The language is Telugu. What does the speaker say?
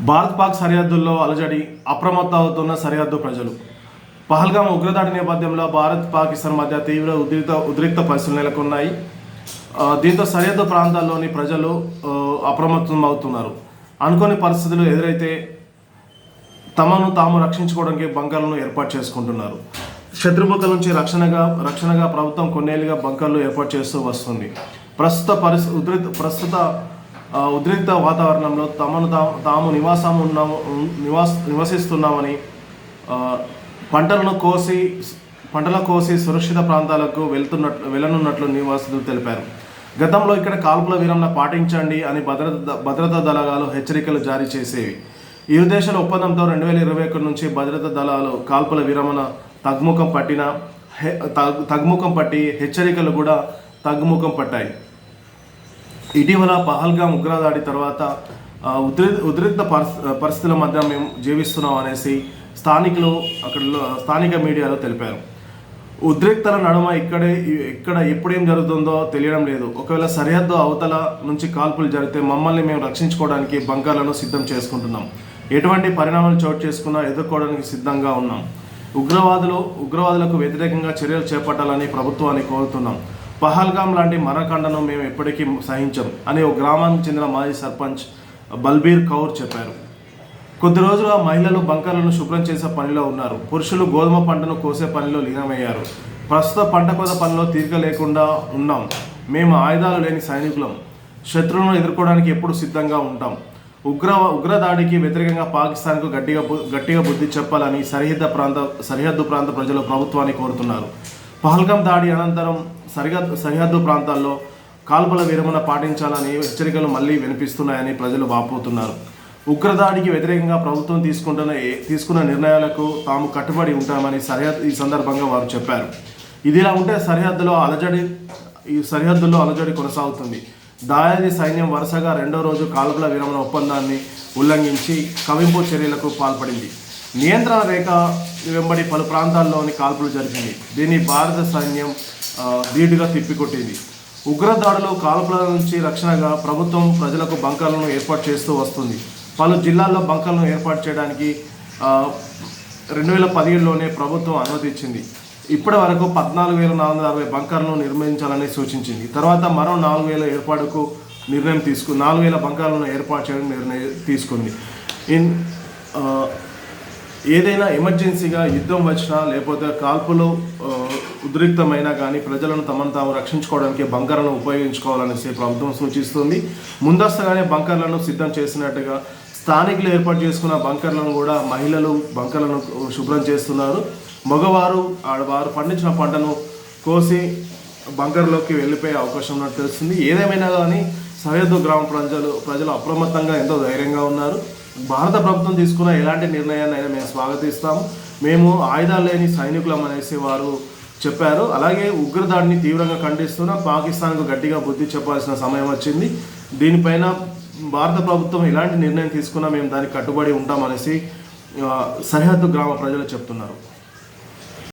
భారత్ పాక్ సరిహద్దుల్లో అలజడి అప్రమత్తం అవుతున్న సరిహద్దు ప్రజలు. పహల్గాం ఉగ్రదాడి నేపథ్యంలో భారత్ పాకిస్తాన్ మధ్య తీవ్ర ఉద్రిక్త ఉద్రిక్త పరిస్థితులు నెలకొన్నాయి. దీంతో సరిహద్దు ప్రాంతాల్లోని ప్రజలు అప్రమత్తం అవుతున్నారు అనుకోని పరిస్థితులు ఎదురైతే తమను తాము రక్షించుకోవడానికి బంకర్లను ఏర్పాటు చేసుకుంటున్నారు. శత్రుముఖల నుంచి రక్షణగా రక్షణగా ప్రభుత్వం కొన్నేళ్ళుగా బంకర్లు ఏర్పాటు చేస్తూ వస్తుంది. ప్రస్తుత పరిస్థితి ఉద్రిత ప్రస్తుత ఉద్రిక్త వాతావరణంలో తమను తాము తాము నివాసం ఉన్నాము నివాస నివసిస్తున్నామని పంటలను కోసి పంటల కోసి సురక్షిత ప్రాంతాలకు వెళ్తున్నట్లు వెళ్ళనున్నట్లు నివాసులు తెలిపారు. గతంలో ఇక్కడ కాల్పుల విరమణ పాటించండి అని భద్రత భద్రతా దళాలు హెచ్చరికలు జారీ చేసేవి. ఇరు దేశాల ఒప్పందంతో రెండు వేల ఇరవై ఒకటి నుంచి భద్రతా దళాలు కాల్పుల విరమణ తగ్ముఖం పట్టిన హె- తగ్- పట్టి హెచ్చరికలు కూడా తగ్గుముఖం పట్టాయి. ఇటీవల పహల్గాం ఉగ్రదాడి తర్వాత ఉద్రి ఉద్రిక్త పరిస్థితుల మధ్య మేము జీవిస్తున్నాం అనేసి స్థానికులు అక్కడ స్థానిక మీడియాలో తెలిపారు. ఉద్రిక్తల నడుమ ఇక్కడే ఇక్కడ ఎప్పుడేం జరుగుతుందో తెలియడం లేదు. ఒకవేళ సరిహద్దు అవతల నుంచి కాల్పులు జరిగితే మమ్మల్ని మేము రక్షించుకోవడానికి బంకర్లను సిద్ధం చేసుకుంటున్నాం. ఎటువంటి పరిణామాలు చోటు చేసుకున్నా ఎదుర్కోవడానికి సిద్ధంగా ఉన్నాం. ఉగ్రవాదులు ఉగ్రవాదులకు వ్యతిరేకంగా చర్యలు చేపట్టాలని ప్రభుత్వాన్ని కోరుతున్నాం. పహల్గాం లాంటి మరణకాండను మేము ఎప్పటికీ సహించం అని ఒక గ్రామానికి చెందిన మాజీ సర్పంచ్ బల్బీర్ కౌర్ చెప్పారు. కొద్ది రోజులుగా మహిళలు బంకర్లను శుభ్రం చేసే పనిలో ఉన్నారు. పురుషులు గోధుమ పంటను కోసే పనిలో లీనమయ్యారు. ప్రస్తుత పంట కోత పనిలో తీరిక లేకుండా ఉన్నాం. మేము ఆయుధాలు లేని సైనికులం. శత్రువులను ఎదుర్కోవడానికి ఎప్పుడు సిద్ధంగా ఉంటాం. ఉగ్ర ఉగ్రదాడికి వ్యతిరేకంగా పాకిస్తాన్కు గట్టిగా గట్టిగా బుద్ధి చెప్పాలని సరిహద్దు ప్రాంత సరిహద్దు ప్రాంత ప్రజలు ప్రభుత్వాన్ని కోరుతున్నారు. పహల్గం దాడి అనంతరం సరిహద్దు సరిహద్దు ప్రాంతాల్లో కాల్పుల విరమణ పాటించాలని హెచ్చరికలు మళ్ళీ వినిపిస్తున్నాయని ప్రజలు వాపోతున్నారు. ఉగ్రదాడికి వ్యతిరేకంగా ప్రభుత్వం తీసుకుంటున్న ఏ- తీసుకున్న నిర్ణయాలకు తాము కట్టుబడి ఉంటామని సరిహద్దు ఈ సందర్భంగా వారు చెప్పారు. ఇదిలా ఉంటే సరిహద్దులో అలజడి ఈ సరిహద్దుల్లో అలజడి కొనసాగుతుంది. దాయాది సైన్యం వరుసగా రెండో రోజు కాల్పుల విరమణ ఒప్పందాన్ని ఉల్లంఘించి కవింపు చర్యలకు పాల్పడింది. నియంత్రణ రేఖ వెంబడి పలు ప్రాంతాల్లోని కాల్పులు జరిపింది దీన్ని భారత సైన్యం ధీటుగా తిప్పికొట్టింది. ఉగ్రదాడులు కాల్పుల నుంచి రక్షణగా ప్రభుత్వం ప్రజలకు బంకర్లను ఏర్పాటు చేస్తూ వస్తుంది. పలు జిల్లాల్లో బంకర్లను ఏర్పాటు చేయడానికి రెండు వేల పదిహేడులోనే ప్రభుత్వం అనుమతిచ్చింది ఇప్పటి వరకు పద్నాలుగు వేల నాలుగు వందల అరవై బంకర్లను నిర్మించాలని సూచించింది. తర్వాత మరో నాలుగు వేల ఏర్పాటుకు నిర్ణయం తీసుకు నాలుగు వేల బంకర్లను ఏర్పాటు చేయడం నిర్ణయం తీసుకుంది. ఇన్ ఏదైనా ఎమర్జెన్సీగా యుద్ధం వచ్చినా లేకపోతే కాల్పులు ఉద్రిక్తమైనా కానీ ప్రజలను తమను తాము రక్షించుకోవడానికి బంకర్లను ఉపయోగించుకోవాలనేసి ప్రభుత్వం సూచిస్తుంది. ముందస్తుగానే బంకర్లను సిద్ధం చేసినట్టుగా స్థానికులు ఏర్పాటు చేసుకున్న బంకర్లను కూడా మహిళలు బంకర్లను శుభ్రం చేస్తున్నారు. మగవారు వారు పండించిన పంటను కోసి బంకర్లోకి వెళ్ళిపోయే అవకాశం ఉన్నట్టు తెలుస్తుంది. ఏదేమైనా కానీ సరిహద్దు గ్రామ ప్రజలు ప్రజలు అప్రమత్తంగా ఎంతో ధైర్యంగా ఉన్నారు. భారత ప్రభుత్వం తీసుకున్న ఎలాంటి నిర్ణయాన్ని అయినా మేము స్వాగతిస్తాము మేము ఆయుధాలు లేని సైనికులం అనేసి వారు చెప్పారు. అలాగే ఉగ్రదాడిని తీవ్రంగా ఖండిస్తున్న పాకిస్తాన్కు గట్టిగా బుద్ధి చెప్పాల్సిన సమయం వచ్చింది. దీనిపైన భారత ప్రభుత్వం ఎలాంటి నిర్ణయం తీసుకున్నా మేము దానికి కట్టుబడి ఉంటామనేసి సరిహద్దు గ్రామ ప్రజలు చెప్తున్నారు.